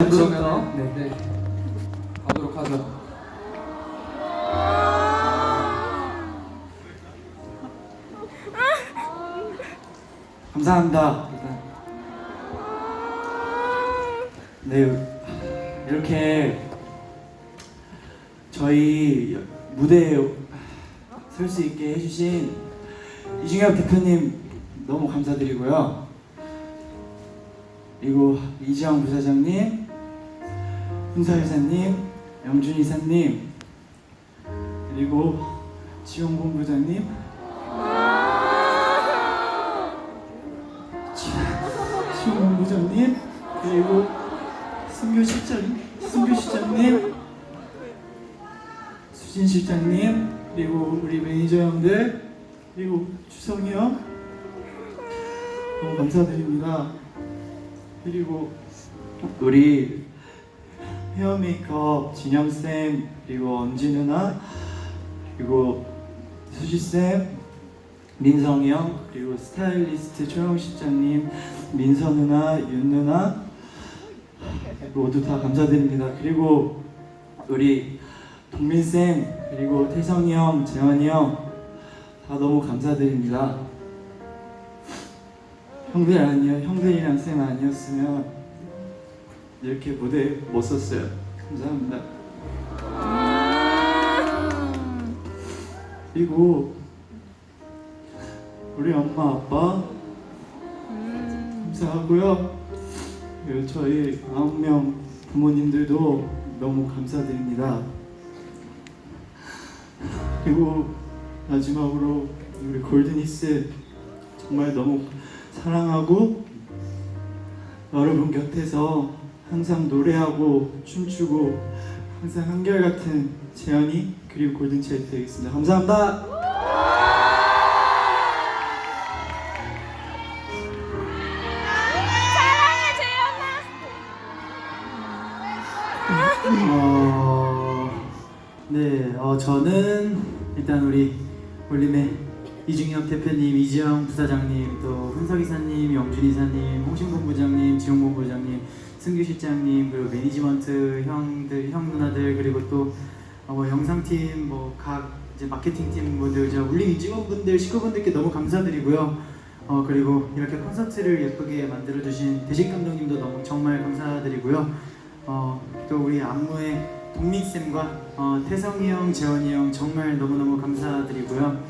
그러면 네. 네. 가도록 하죠. 감사합니다. 일단. 네, 이렇게 저희 무대에 설 수 있게 해주신 이중엽 대표님 너무 감사드리고요. 그리고 이지영 부사장님, 훈서 이사님, 영준 이사님, 그리고 지용 본부장님, 지용 본부장님, 그리고 승규 실장, 승규 실장님, 수진 실장님, 그리고 우리 매니저 형들, 그리고 주성이 형, 너무 감사드립니다. 그리고 우리 헤어 메이크업 진영 쌤 그리고 언지 누나 그리고 수지 쌤 민성이 형 그리고 스타일리스트 조영 실장님 민서 누나 윤 누나 모두 다 감사드립니다. 그리고 우리 동민 쌤 그리고 태성이 형 재환이 형 다 너무 감사드립니다. 형들 아니요 형들이랑 쌤 아니었으면 이렇게 무대 못 썼어요. 감사합니다. 그리고 우리 엄마 아빠 감사하고요. 저희 아홉 명 부모님들도 너무 감사드립니다. 그리고 마지막으로 우리 골든히스 정말 너무 사랑하고 여러분 곁에서 항상 노래하고 춤추고 항상 한결같은 재현이 그리고 골든차일드 되겠습니다. 감사합니다. 사랑해 재현아. 어, 네, 어, 저는 일단 우리 올림의 이중엽 대표님, 이지영 부사장님, 또 훈석 이사님, 영준 이사님, 홍신 본부장님, 지용 본부장님, 승규 실장님, 그리고 매니지먼트 형들, 형 누나들, 그리고 또 어, 뭐 영상팀, 뭐 각 이제 마케팅 팀 분들, 저 울림 직원분들, 식구분들께 너무 감사드리고요. 어 그리고 이렇게 콘서트를 예쁘게 만들어 주신 대식 감독님도 너무 정말 감사드리고요. 어, 또 우리 안무의 동민 쌤과 어, 태성이 형, 재원이 형 정말 너무 너무 감사드리고요.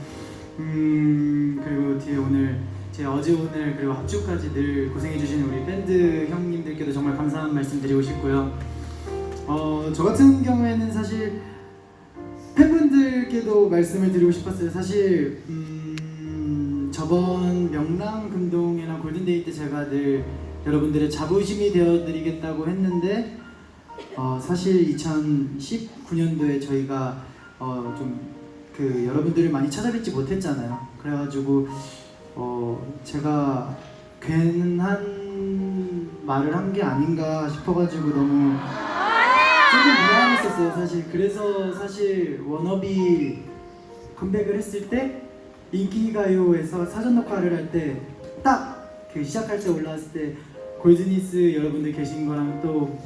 음 그리고 뒤에 오늘 제 어제 오늘 그리고 합주까지 늘 고생해 주신 우리 밴드 형님들께도 정말 감사한 말씀 드리고 싶고요. 어저 같은 경우에는 사실 팬분들께도 말씀을 드리고 싶었어요. 사실 음, 저번 명랑 금동이나 골든데이 때 제가 늘 여러분들의 자부심이 되어드리겠다고 했는데 어, 사실 2019년도에 저희가 어, 좀 그 여러분들을 많이 찾아뵙지 못했잖아요. 그래가지고 어, 제가 괜한 말을 한 게 아닌가 싶어가지고 너무 조금 미안했었어요 사실 그래서 사실 워너비 컴백을 했을 때 인기가요에서 사전 녹화를 할 때 딱 그 시작할 때 올라왔을 때 골드니스 여러분들 계신 거랑 또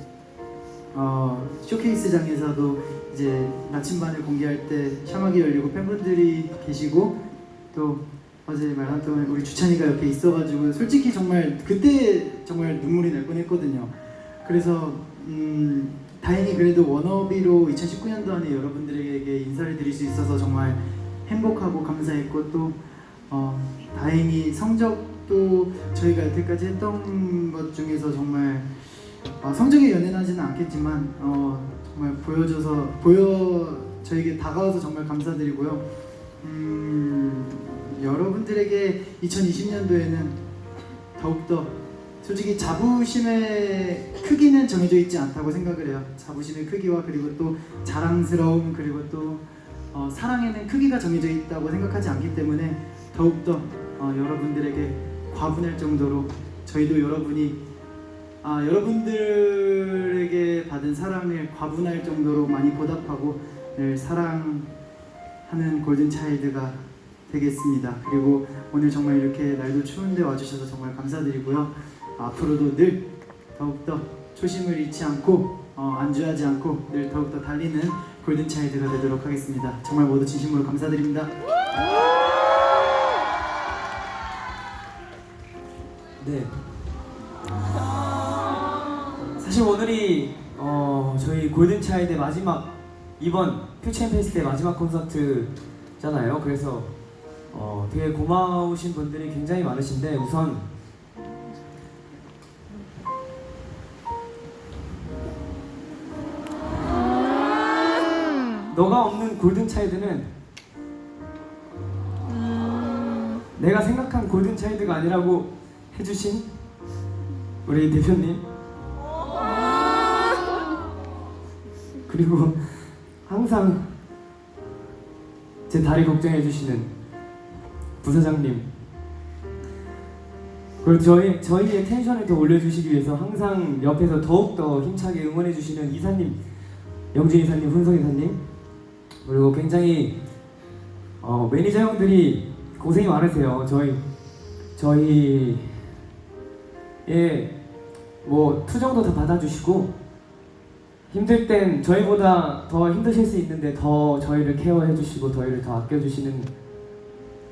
어, 쇼케이스장에서도 이제 나침반을 공개할 때 샤막이 열리고 팬분들이 계시고 또 어제 말한 동안 우리 주찬이가 옆에 있어가지고 솔직히 정말 그때 정말 눈물이 날 뻔했거든요. 그래서 음, 다행히 그래도 워너비로 2019년도 안에 여러분들에게 인사를 드릴 수 있어서 정말 행복하고 감사했고 또 어, 다행히 성적도 저희가 여태까지 했던 것 중에서 정말 어, 성적에 연연하지는 않겠지만 어, 정말 보여줘서 보여 저에게 다가와서 정말 감사드리고요. 음, 여러분들에게 2020년도에는 더욱더 솔직히 자부심의 크기는 정해져 있지 않다고 생각을 해요. 자부심의 크기와 그리고 또 자랑스러움 그리고 또 어, 사랑에는 크기가 정해져 있다고 생각하지 않기 때문에 더욱더 어, 여러분들에게 과분할 정도로 저희도 여러분이 아, 여러분들에게 받은 사랑을 과분할 정도로 많이 보답하고 늘 사랑하는 골든 차일드가 되겠습니다. 그리고 오늘 정말 이렇게 날도 추운데 와주셔서 정말 감사드리고요. 앞으로도 늘 더욱더 초심을 잃지 않고 어, 안주하지 않고 늘 더욱더 달리는 골든 차일드가 되도록 하겠습니다. 정말 모두 진심으로 감사드립니다. 네. 사실 오늘이 어, 저희 골든차일드의 마지막 이번 퓨처 페스트의 마지막 콘서트잖아요. 그래서 어, 되게 고마우신 분들이 굉장히 많으신데 우선 너가 없는 골든차일드는 내가 생각한 골든차일드가 아니라고 해주신 우리 대표님 그리고 항상 제 다리 걱정해 주시는 부사장님 그리고 저희 저희의 텐션을 더 올려주시기 위해서 항상 옆에서 더욱 더 힘차게 응원해 주시는 이사님 영진 이사님, 훈성 이사님 그리고 굉장히 어, 매니저 형들이 고생이 많으세요. 저희 저희 예뭐 투정도 다 받아주시고 힘들 땐 저희보다 더 힘드실 수 있는데 더 저희를 케어해 주시고 저희를 더 아껴 주시는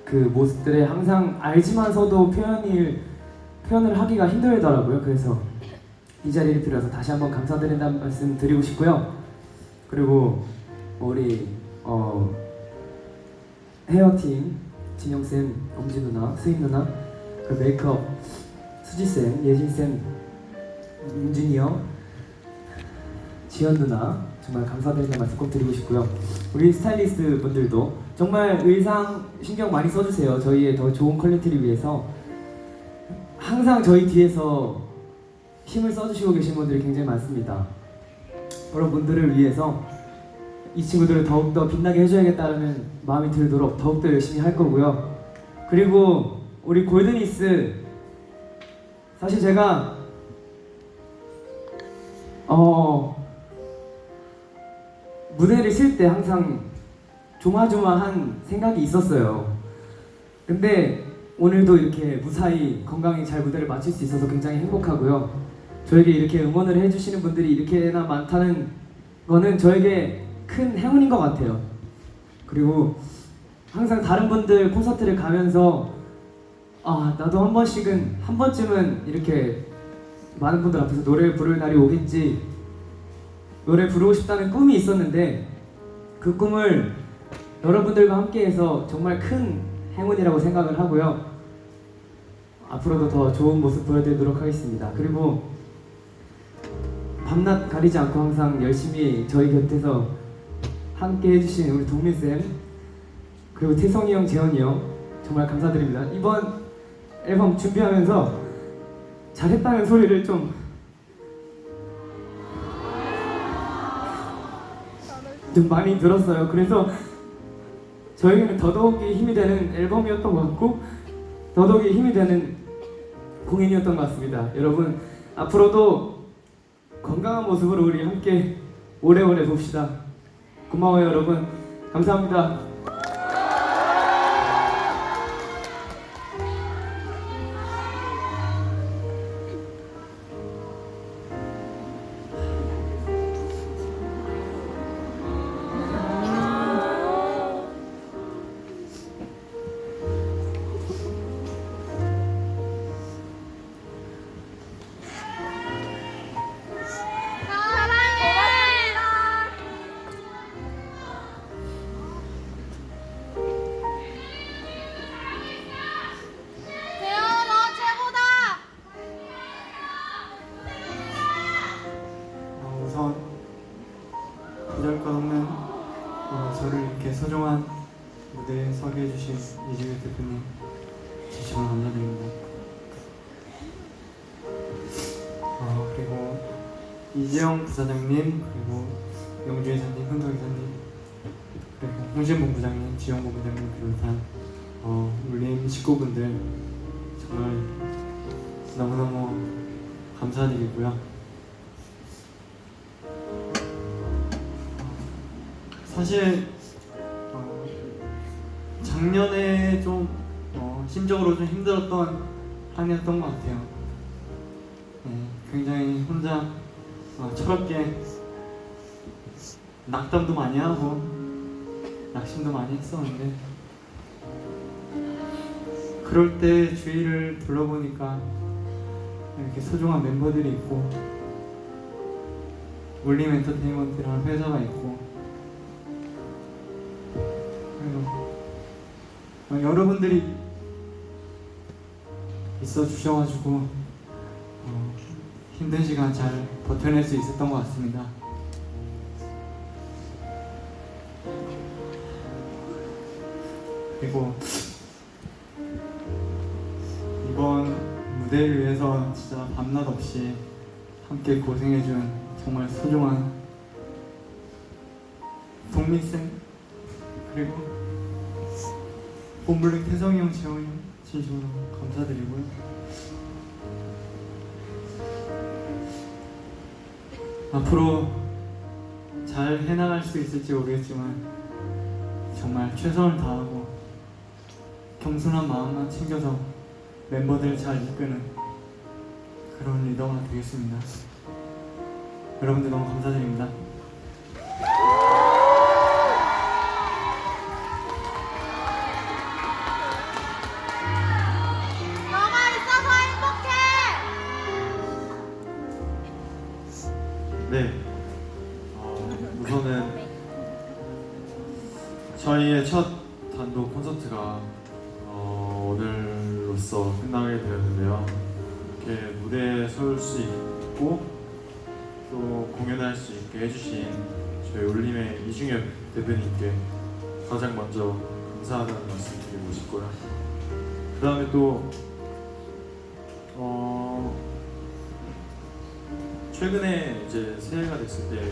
그 모습들에 항상 알지만서도 표현을 표현을 하기가 힘들더라고요. 그래서 이 자리를 빌어서 다시 한번 감사드린다는 말씀 드리고 싶고요. 그리고 우리 어 헤어팀 진영 쌤, 엄지 누나, 수인 누나, 그 메이크업 수지 쌤, 예진 쌤, 윤진이 형, 지연 누나 정말 감사드리는 말씀 꼭 드리고 싶고요. 우리 스타일리스트 분들도 정말 의상 신경 많이 써주세요. 저희의 더 좋은 퀄리티를 위해서 항상 저희 뒤에서 힘을 써주시고 계신 분들이 굉장히 많습니다. 그런 분들을 위해서 이 친구들을 더욱더 빛나게 해줘야겠다는 마음이 들도록 더욱더 열심히 할 거고요. 그리고 우리 골드니스 사실 제가 어 무대를 쉴때 항상 조마조마한 생각이 있었어요. 근데 오늘도 이렇게 무사히 건강히 잘 무대를 마칠 수 있어서 굉장히 행복하고요. 저에게 이렇게 응원을 해주시는 분들이 이렇게나 많다는 거는 저에게 큰 행운인 것 같아요. 그리고 항상 다른 분들 콘서트를 가면서 아 나도 한 번씩은 한 번쯤은 이렇게 많은 분들 앞에서 노래를 부를 날이 오겠지 노래 부르고 싶다는 꿈이 있었는데 그 꿈을 여러분들과 함께해서 정말 큰 행운이라고 생각을 하고요. 앞으로도 더 좋은 모습 보여드리도록 하겠습니다. 그리고 밤낮 가리지 않고 항상 열심히 저희 곁에서 함께 해주신 우리 동민 쌤 그리고 태성이 형, 재현이 형 정말 감사드립니다. 이번 앨범 준비하면서 잘했다는 소리를 좀 좀 많이 들었어요. 그래서 저에게는 더더욱이 힘이 되는 앨범이었던 것 같고 더더욱이 힘이 되는 공연이었던 것 같습니다. 여러분 앞으로도 건강한 모습으로 우리 함께 오래오래 봅시다. 고마워요 여러분. 감사합니다. 이재영 부사장님 그리고 영주 이사님, hun석 이사님 그리고 홍신봉 부장님, 지영봉 부장님 비롯한 어, 울림 식구분들 정말 너무너무 감사드리고요. 사실 어, 작년에 좀 어, 심적으로 좀 힘들었던 한 해였던 것 같아요. 네, 굉장히 혼자 어, 철없게 낙담도 많이 하고 낙심도 많이 했었는데 그럴 때 주위를 둘러보니까 이렇게 소중한 멤버들이 있고 울림 엔터테인먼트라는 회사가 있고 그리고 어, 여러분들이 있어 주셔가지고 어, 힘든 시간 잘 버텨낼 수 있었던 것 같습니다. 그리고 이번 무대를 위해서 진짜 밤낮 없이 함께 고생해준 정말 소중한 동민쌤 그리고 봄블랙 태성이 형, 지영이 형 진심으로 감사드리고요. 앞으로 잘 해나갈 수 있을지 모르겠지만 정말 최선을 다하고 겸손한 마음만 챙겨서 멤버들 잘 이끄는 그런 리더가 되겠습니다. 여러분들 너무 감사드립니다. 가장 먼저 감사하다는 말씀 드리고 싶고요. 그 다음에 또 어, 최근에 이제 새해가 됐을 때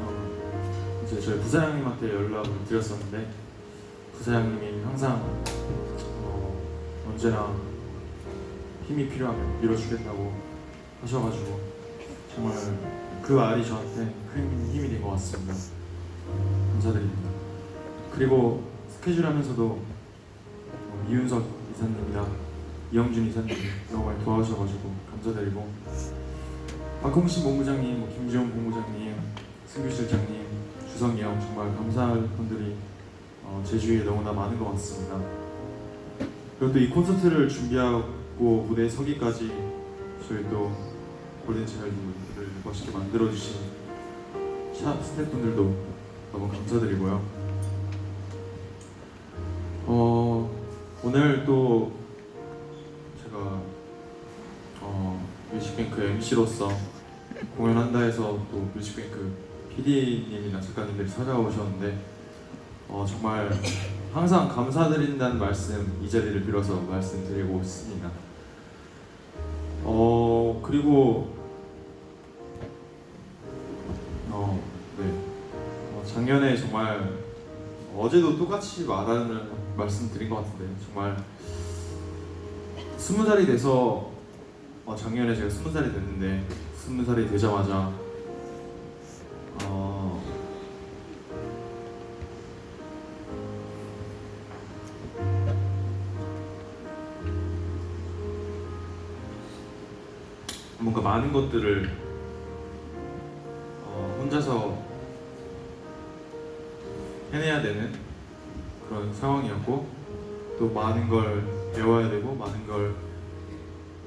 어, 이제 저희 부사장님한테 연락을 드렸었는데 부사장님이 항상 어, 언제나 힘이 필요하면 밀어주겠다고 하셔가지고 정말 그 말이 저한테 큰 힘이 된 것 같습니다. 감사드립니다. 그리고 스케줄 하면서도 어, 이윤석 이사님이랑 이영준 이사님 너무 많이 도와주셔가지고 감사드리고 박홍신 본부장님, 뭐 김지원 본부장님, 승규 실장님, 주성이 형 정말 감사할 분들이 어, 제 주위에 너무나 많은 것 같습니다. 그리고 또 이 콘서트를 준비하고 무대에 서기까지 저희 또 골든 차일드를 멋있게 만들어주신 샵 스태프분들도 너무 감사드리고요. 오늘 또 제가 어, 뮤직뱅크 MC로서 공연한다 해서 또 뮤직뱅크 PD님이나 작가님들이 찾아오셨는데 어, 정말 항상 감사드린다는 말씀 이 자리를 빌어서 말씀드리고 있습니다. 어 그리고 어, 네. 어, 작년에 정말 어제도 똑같이 말하는 말씀드린 것 같은데 정말 스무 살이 돼서 어, 작년에 제가 스무 살이 됐는데 스무 살이 되자마자 어, 뭔가 많은 것들을 어, 혼자서 해내야 되는 그런 상황이었고 또 많은 걸 배워야 되고 많은 걸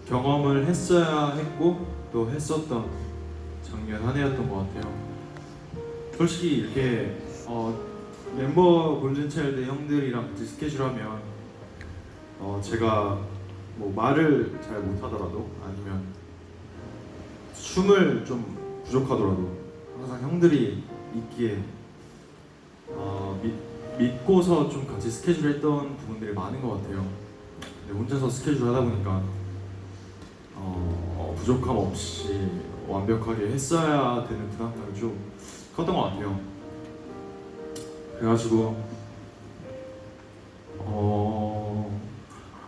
경험을 했어야 했고 또 했었던 작년 한 해였던 것 같아요. 솔직히 이렇게 어, 멤버 골든차일드 형들이랑 같이 스케줄 하면 어, 제가 뭐 말을 잘 못하더라도 아니면 춤을 좀 부족하더라도 항상 형들이 있기에 어, 믿, 믿고서 좀 같이 스케줄 했던 부분들이 많은 것 같아요. 근데 혼자서 스케줄 하다 보니까 어, 부족함 없이 완벽하게 했어야 되는 부담감이 좀 컸던 것 같아요. 그래가지고 어,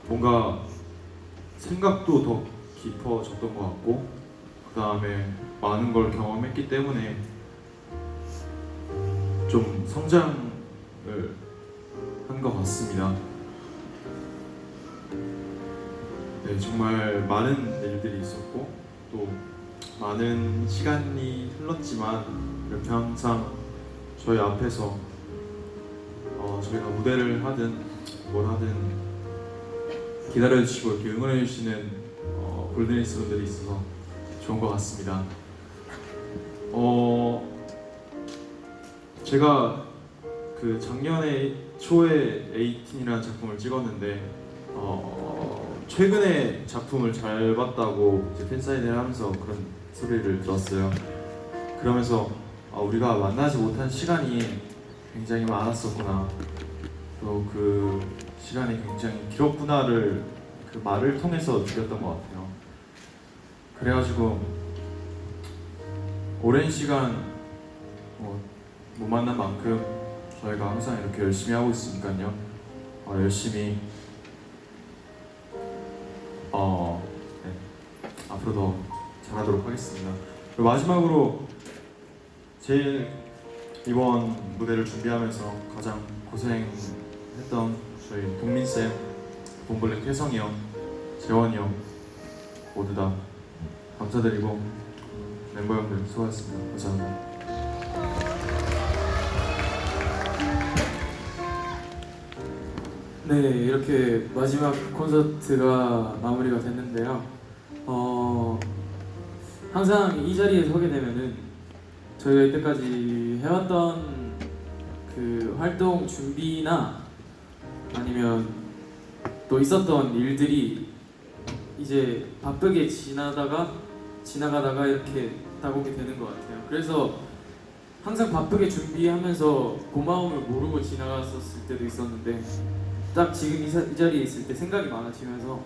뭔가 생각도 더 깊어졌던 것 같고 그 다음에 많은 걸 경험했기 때문에 좀 성장을 한 것 같습니다. 네, 정말 많은 일들이 있었고 또 많은 시간이 흘렀지만 이렇게 항상 저희 앞에서 어, 저희가 무대를 하든 뭘 하든 기다려주시고 이렇게 응원해주시는 어, 골든리스 분들이 있어서 좋은 것 같습니다. 어, 제가 그 작년에 초에 18이라는 작품을 찍었는데 어, 최근에 작품을 잘 봤다고 이제 팬사인회를 하면서 그런 소리를 들었어요. 그러면서 아, 우리가 만나지 못한 시간이 굉장히 많았었구나. 또 그 시간이 굉장히 길었구나를 그 말을 통해서 느꼈던 것 같아요. 그래가지고 오랜 시간 뭐, 못 만난 만큼 저희가 항상 이렇게 열심히 하고 있으니까요. 어, 열심히 어, 네. 앞으로 더 잘하도록 하겠습니다. 그리고 마지막으로 제일 이번 무대를 준비하면서 가장 고생했던 저희 동민 쌤, 본블랙 혜성이 형, 재원이 형 모두 다 감사드리고 멤버 형들 수고하셨습니다. 감사합니다. 네, 이렇게 마지막 콘서트가 마무리가 됐는데요. 어, 항상 이 자리에 서게 되면은 저희가 이때까지 해왔던 그 활동 준비나 아니면 또 있었던 일들이 이제 바쁘게 지나다가 지나가다가 이렇게 다가오게 되는 것 같아요. 그래서 항상 바쁘게 준비하면서 고마움을 모르고 지나갔었을 때도 있었는데 딱 지금 이, 사- 이 자리에 있을 때 생각이 많아지면서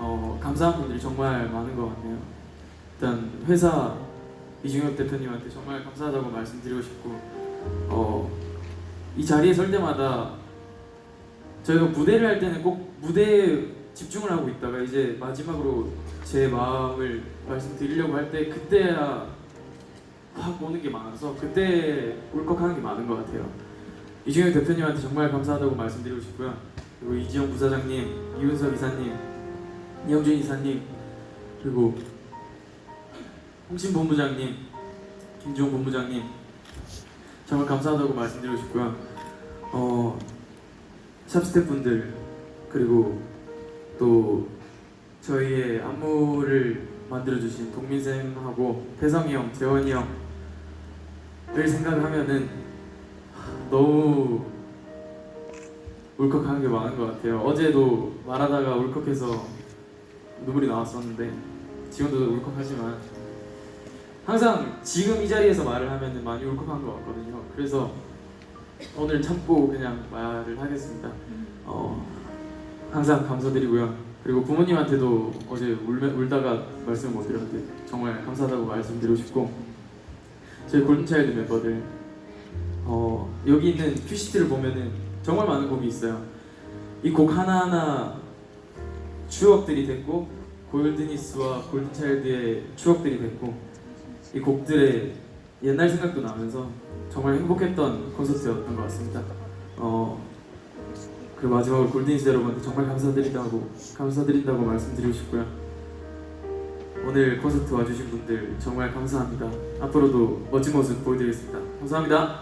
어, 감사한 분들이 정말 많은 것 같네요. 일단 회사 이중엽 대표님한테 정말 감사하다고 말씀드리고 싶고 어, 이 자리에 설 때마다 저희가 무대를 할 때는 꼭 무대에 집중을 하고 있다가 이제 마지막으로 제 마음을 말씀드리려고 할 때 그때야 확 오는 게 많아서 그때 울컥하는 게 많은 것 같아요. 이중혁 대표님한테 정말 감사하다고 말씀드리고 싶고요. 그리고 이지영 부사장님, 이윤석 이사님, 이영준 이사님, 그리고 홍신 본부장님, 김지용 본부장님 정말 감사하다고 말씀드리고 싶고요. 어, 샵 스태프분들 그리고 또 저희의 안무를 만들어주신 동민쌤하고 배성이 형, 재원이 형을 생각하면은 너무 울컥하는 게 많은 것 같아요. 어제도 말하다가 울컥해서 눈물이 나왔었는데 지금도 울컥하지만 항상 지금 이 자리에서 말을 하면 많이 울컥한 것 같거든요. 그래서 오늘 참고 그냥 말을 하겠습니다. 어, 항상 감사드리고요. 그리고 부모님한테도 어제 울며, 울다가 말씀을 못 드렸는데 정말 감사하다고 말씀드리고 싶고 저희 골든차일드 멤버들 어, 여기 있는 큐시트를 보면은 정말 많은 곡이 있어요. 이 곡 하나하나 추억들이 됐고 골드니스와 골든차일드의 추억들이 됐고 이 곡들의 옛날 생각도 나면서 정말 행복했던 콘서트였던 것 같습니다. 어, 그리고 마지막으로 골든니스 여러분한테 정말 감사드린다고 감사드린다고 말씀드리고 싶고요. 오늘 콘서트 와주신 분들 정말 감사합니다. 앞으로도 멋진 모습 보여드리겠습니다. 감사합니다.